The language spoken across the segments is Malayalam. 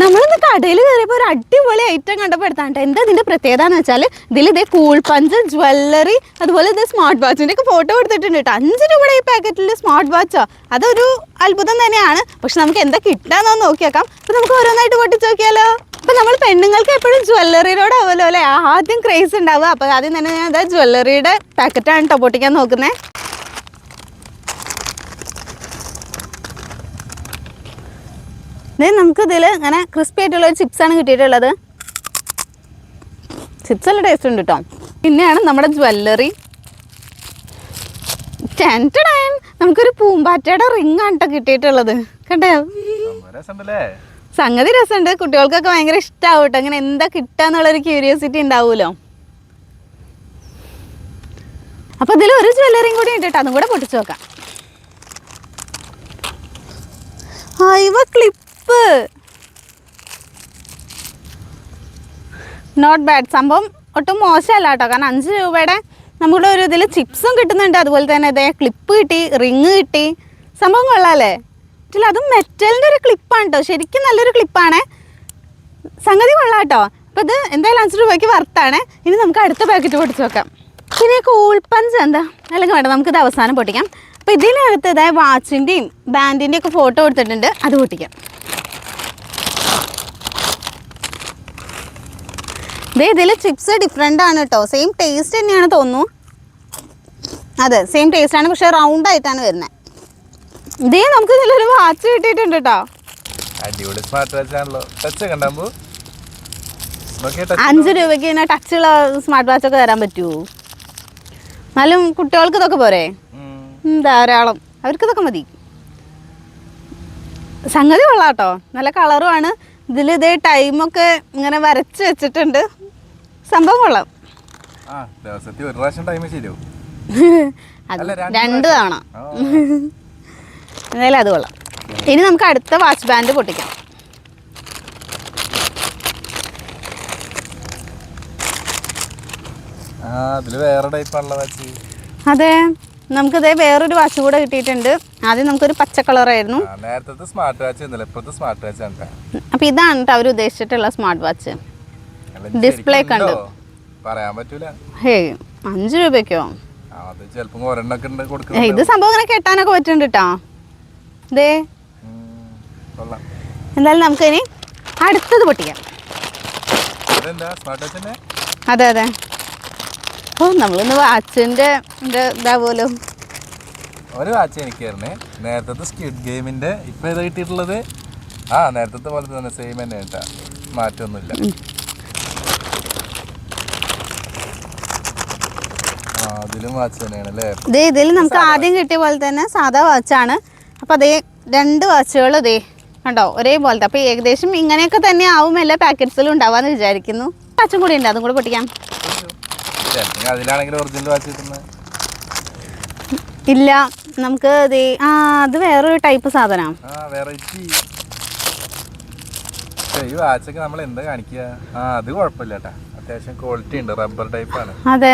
നമ്മളിന്ന് കടയിൽ കയറിയപ്പോൾ ഒരു അടിപൊളി ഐറ്റം കണ്ടപ്പോൾ എടുത്താണ്ട്. എന്താ ഇതിന്റെ പ്രത്യേകത എന്ന് വെച്ചാൽ ഇതിൽ ഇതേ കൂൾ പഞ്ച് ജ്വല്ലറി അതുപോലെ ഇതേ സ്മാർട്ട് വാച്ചിന്റെ ഒക്കെ ഫോട്ടോ കൊടുത്തിട്ടുണ്ട് കേട്ടോ അഞ്ച് രൂപയുടെ ഈ പാക്കറ്റിൽ സ്മാർട്ട് വാച്ചോ അതൊരു അത്ഭുതം തന്നെയാണ്. പക്ഷെ നമുക്ക് എന്താ കിട്ടാന്നൊന്ന് നോക്കിയേക്കാം. അപ്പൊ നമുക്ക് ഓരോന്നായിട്ട് പൊട്ടിച്ച് നോക്കിയാലോ? അപ്പൊ നമ്മൾ പെണ്ണുങ്ങൾക്ക് എപ്പോഴും ജ്വല്ലറിയോടാവുമല്ലോ അല്ലേ? ആദ്യം ക്രേസ് ഉണ്ടാവുക. അപ്പൊ ആദ്യം തന്നെ ഞാൻ അതാ ജ്വല്ലറിയുടെ പാക്കറ്റാണ് കേട്ടോ പൊട്ടിക്കാൻ നോക്കുന്നത് ഇത് നമുക്ക് ഇതിൽ ഇങ്ങനെ ക്രിസ്പി ആയിട്ടുള്ള ഒരു ചിപ്സാണ് കിട്ടിയിട്ടുള്ളത്. ചിപ്സ് നല്ല ടേസ്റ്റ് ഉണ്ട് കേട്ടോ പിന്നെയാണ് നമ്മുടെ ജ്വല്ലറി ടെന്റഡാൻ നമുക്കൊരു പൂമ്പാറ്റയുടെ റിംഗ് ആണ് കേട്ടോ കിട്ടിയിട്ടുള്ളത്. കണ്ടോ? സംഗതി രസമുണ്ട് കുട്ടികൾക്കൊക്കെ ഭയങ്കര ഇഷ്ടമാവും കേട്ടോ അങ്ങനെ എന്താ കിട്ടാന്നുള്ളൊരു ക്യൂരിയോസിറ്റി ഉണ്ടാവുമല്ലോ അപ്പൊ ഇതിൽ ഒരു ജ്വല്ലറിയും കൂടി ഉണ്ട് കേട്ടോ അതും കൂടെ പൊട്ടിച്ചു നോക്കാം. ക്ലിപ്പ് നോട്ട് ബാഡ് സംഭവം ഒട്ടും മോശമല്ല കേട്ടോ. കാരണം അഞ്ച് രൂപയുടെ നമ്മുടെ ഒരു ഇതിൽ ചിപ്സും കിട്ടുന്നുണ്ട്. അതുപോലെ തന്നെ ഇതേ ക്ലിപ്പ് കിട്ടി റിങ് കിട്ടി. സംഭവം കൊള്ളാല്ലേ? ഇതിൽ അതും മെറ്റലിന്റെ ഒരു ക്ലിപ്പാണ് കേട്ടോ. ശരിക്കും നല്ലൊരു ക്ലിപ്പാണ് സംഗതി കൊള്ളാം കേട്ടോ. അപ്പോൾ ഇത് എന്തായാലും അഞ്ച് രൂപയ്ക്ക് വർത്താണ് ഇനി നമുക്ക് അടുത്ത പാക്കറ്റ് പൊട്ടിച്ച് നോക്കാം. പിന്നെ കൂൾപ്പഞ്ച് പഞ്ച് എന്താ? അല്ലെങ്കിൽ വേണ്ട നമുക്കിത് അവസാനം പൊട്ടിക്കാം. അപ്പോൾ ഇതിനകത്ത് ഇതായ വാച്ചിന്റെയും ബാൻഡിന്റെയും ഒക്കെ ഫോട്ടോ കൊടുത്തിട്ടുണ്ട് അത് പൊട്ടിക്കാം. ദേ ഇതിൽ ചിപ്സ് ഡിഫറെന്റ് ആണ് കേട്ടോ സെയിം ടേസ്റ്റ് തന്നെയാണ് തോന്നുന്നു. അതെ സെയിം ടേസ്റ്റ് ആണ് പക്ഷേ റൗണ്ട് ആയിട്ടാണ് വരുന്നത് ഇതേ നമുക്ക് ഇതിലൊരു വാച്ച് കിട്ടിയിട്ടുണ്ട് കേട്ടോ അടിപൊളി സ്മാർട്ട് വാച്ച് ആണല്ലോ. ടച്ച് കണ്ടാമ്പോ അഞ്ച് രൂപയ്ക്ക് പിന്നെ ടച്ചുള്ള സ്മാർട്ട് വാച്ച് ഒക്കെ തരാൻ പറ്റുമോ എന്നാലും കുട്ടികൾക്ക് ഇതൊക്കെ പോരെ? ധാരാളം. അവർക്ക് ഇതൊക്കെ മതി. സംഗതി കൊള്ളാം കേട്ടോ നല്ല കളറുമാണ് ഇതിൽ ഇതേ ടൈമൊക്കെ ഇങ്ങനെ വരച്ച് വെച്ചിട്ടുണ്ട്. സംഭവം കൊള്ളാം. ദിവസത്തിൽ ഒരു പ്രാവശ്യം ടൈം ശരിയാവും. രണ്ട് തവണ. എന്തായാലും അത് കൊള്ളാം. ഇനി നമുക്ക് അടുത്ത വാച്ച് ബാൻഡ് പൊട്ടിക്കാം. ആ നമുക്ക് അതെ നമുക്കിതേ വേറൊരു വാച്ച് കൂടെ കിട്ടിയിട്ടുണ്ട്. ആദ്യം നമുക്കൊരു പച്ച കളറായിരുന്നു നേരത്തെ സ്മാർട്ട് വാച്ച് സ്മാർട്ട് വാച്ച് ആണ് അപ്പോൾ ഇതാണ് അവർ ഉദ്ദേശിച്ചിട്ടുള്ള സ്മാർട്ട് വാച്ച് ഉണ്ടോ? കണ്ടു. പറയാൻ പറ്റൂല. ഹേ അഞ്ച് രൂപയ്ക്കോ? അത് ചിലപ്പോ ഒരെണ്ണൊക്കെ ഉണ്ട് ഇത് സംഭവം ഇങ്ങനെ കെട്ടാനൊക്കെ പറ്റുന്നുണ്ട് കേട്ടോ ദേ. എന്തായാലും നമുക്ക് ഇനി അടുത്തത് പൊട്ടിക്കാം. അതെ അതെ. ഓ നമ്മളിന്ന് വാച്ചിന്റെ പോലും ഒരു വാച്ച് എനിക്ക് തരണേ നേരത്തെ സ്കിഡ് ഗെയിമിന്റെ ഇപ്പൊ ഇത് കിട്ടിയിട്ടുള്ളത്. ആ നേരത്തെ പോലെ തന്നെ സെയിം തന്നെ കേട്ടാ മാറ്റമൊന്നുമില്ല അതിലും വാച്ച് തന്നെയാണ് അല്ലേ? ദേ ഇതിൽ നമുക്ക് ആദ്യം കിട്ടിയ പോലെ തന്നെ സാധാ വാച്ചാണ് അപ്പോൾ അതേ രണ്ട് വാച്ചുകൾ ദേ കണ്ടോ? ഒരേപോലത്തെ. അപ്പോൾ ഏകദേശം ഇങ്ങനെയൊക്കെ തന്നെ ആവും എല്ലാ പാക്കറ്റ്സിലും ഉണ്ടാവാന്ന് വിചാരിക്കുന്നു. വാച്ചും കൂടി ഉണ്ട് അതും കൂടെ പൊട്ടിക്കാം. ഇല്ല നമുക്ക് ആ അത് വേറൊരു ടൈപ്പ് സാധനം. അതെ വെറൈറ്റി ഈ വാച്ചൊക്കെ നമ്മൾ എന്താ കാണിക്കുക? ആ അത്.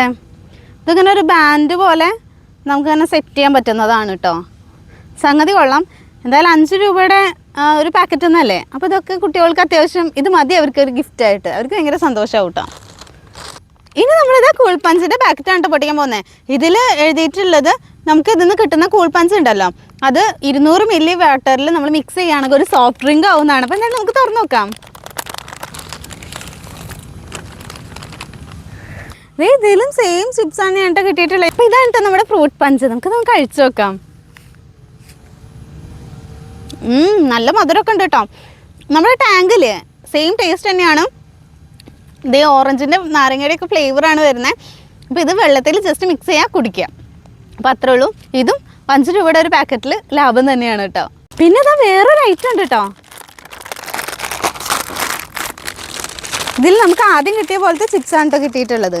ഇതിങ്ങനെ ഒരു ബാൻഡ് പോലെ നമുക്ക് തന്നെ സെറ്റ് ചെയ്യാൻ പറ്റുന്നതാണ് കേട്ടോ സംഗതി കൊള്ളാം. എന്തായാലും അഞ്ച് രൂപയുടെ ഒരു പാക്കറ്റ് ഒന്നല്ലേ അപ്പോൾ ഇതൊക്കെ കുട്ടികൾക്ക് അത്യാവശ്യം ഇത് മതി അവർക്ക് ഒരു ഗിഫ്റ്റ് ആയിട്ട്. അവർക്ക് ഭയങ്കര സന്തോഷമാവും കേട്ടോ ഇനി നമ്മളിത് കൂൾ പഞ്ചിന്റെ പാക്കറ്റാണ് പൊട്ടിക്കാൻ പോകുന്നത് ഇതിൽ എഴുതിയിട്ടുള്ളത് നമുക്ക് ഇതിൽ നിന്ന് കിട്ടുന്ന കൂൾ പഞ്ച് ഉണ്ടല്ലോ. അത് ഇരുന്നൂറ് മില്ലി വാട്ടറിൽ നമ്മൾ മിക്സ് ചെയ്യുകയാണെങ്കിൽ ഒരു സോഫ്റ്റ് ഡ്രിങ്ക് ആവുന്നതാണ്. അപ്പം എന്തായാലും നമുക്ക് തുറന്നു നോക്കാം. ഇതിലും സെയിം ചിപ്സ് ആണ് ഞാൻ കിട്ടിയിട്ടുള്ളത്. ഇപ്പൊ ഇതാണ് ട്ടോ നമ്മുടെ ഫ്രൂട്ട് പഞ്ച് നമുക്ക് നമുക്ക് കഴിച്ചു നോക്കാം. ഉം, നല്ല മധുരമൊക്കെ ഉണ്ട് കേട്ടോ നമ്മുടെ ടാങ്കിൽ സെയിം ടേസ്റ്റ് തന്നെയാണ്. ഇതേ ഓറഞ്ചിന്റെ നാരങ്ങയുടെ ഒക്കെ ഫ്ലേവർ ആണ് വരുന്നത് അപ്പോൾ ഇത് വെള്ളത്തിൽ ജസ്റ്റ് മിക്സ് ചെയ്യാൻ കുടിക്കുക. അപ്പോൾ അത്രേ ഉള്ളൂ. ഇതും അഞ്ച് രൂപയുടെ ഒരു പാക്കറ്റിൽ ലാഭം തന്നെയാണ് കേട്ടോ പിന്നെ ഇതാ വേറൊരു ഐറ്റം ഉണ്ട് കേട്ടോ ഇതിൽ നമുക്ക് ആദ്യം കിട്ടിയ പോലത്തെ ചിപ്സ് ആണ് കേട്ടോ കിട്ടിയിട്ടുള്ളത്.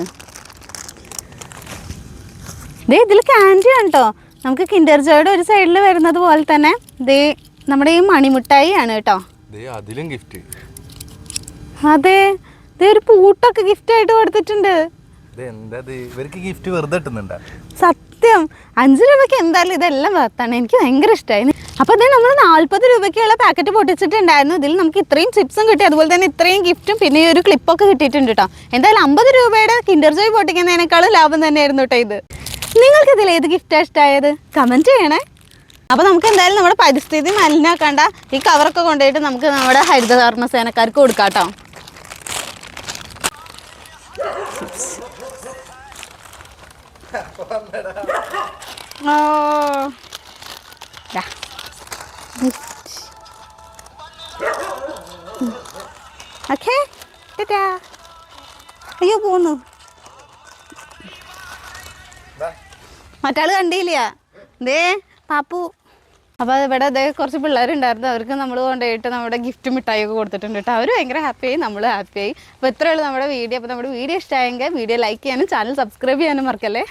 ദേ ഇതിൽ കാൻഡി ആണ് കേട്ടോ നമുക്ക് കിൻഡർ ജോയുടെ ഒരു സൈഡിൽ വരുന്നത് പോലെ തന്നെ ദേ നമ്മുടെ ഈ മണിമുട്ടായി ആണ് കേട്ടോ അതിലും ഗിഫ്റ്റ് അതെ ദേ ഒരു പൂട്ടൊക്കെ ഗിഫ്റ്റ് ആയിട്ട് കൊടുത്തിട്ടുണ്ട്. ഇവർക്ക് ഗിഫ്റ്റ് വെറുതെ സത്യം. അഞ്ചു രൂപയ്ക്ക് എന്തായാലും ഇതെല്ലാം വർത്താണ് എനിക്ക് ഭയങ്കര ഇഷ്ടമായി അപ്പോൾ അതേ നമ്മൾ നാൽപ്പത് രൂപയ്ക്കുള്ള പാക്കറ്റ് പൊട്ടിച്ചിട്ടുണ്ടായിരുന്നു. ഇതിൽ നമുക്ക് ഇത്രയും ചിപ്സും കിട്ടി. അതുപോലെ തന്നെ ഇത്രയും ഗിഫ്റ്റും പിന്നെ ഈ ഒരു ക്ലിപ്പൊക്കെ കിട്ടിയിട്ടുണ്ട് കേട്ടോ എന്തായാലും അമ്പത് രൂപയുടെ കിൻഡർ ജോയ് പൊട്ടിക്കുന്നതിനേക്കാളും ലാഭം തന്നെയായിരുന്നു കേട്ടോ ഇത്. നിങ്ങൾക്ക് ഇതിൽ ഏത് ഗിഫ്റ്റാണ് ഇഷ്ടമായത് കമന്റ് ചെയ്യണേ. അപ്പോൾ നമുക്ക് എന്തായാലും നമ്മുടെ പരിസ്ഥിതി മലിനാക്കണ്ട ഈ കവറൊക്കെ കൊണ്ടുപോയിട്ട് നമുക്ക് നമ്മുടെ ഹരിതകർമ്മ സേനക്കാർക്ക് കൊടുക്കാട്ടോ അയ്യോ പോന്നു. മറ്റാൾ കണ്ടില്ല. ദേ പാപ്പു. അപ്പോൾ ഇവിടെ അതെ കുറച്ച് പിള്ളേരുണ്ടായിരുന്നു. അവർക്ക് നമ്മൾ കൊണ്ടുപോയിട്ട് നമ്മുടെ ഗിഫ്റ്റ് മിഠായിയൊക്കെ കൊടുത്തിട്ടുണ്ട് കേട്ടോ. അവർ ഭയങ്കര ഹാപ്പിയായി നമ്മൾ ഹാപ്പിയായി അപ്പോൾ ഇത്രയുള്ളൂ നമ്മുടെ വീഡിയോ അപ്പോൾ നമ്മുടെ വീഡിയോ ഇഷ്ടമായെങ്കിൽ വീഡിയോ ലൈക്ക് ചെയ്യാനും ചാനൽ സബ്സ്ക്രൈബ് ചെയ്യാനും മറക്കല്ലേ?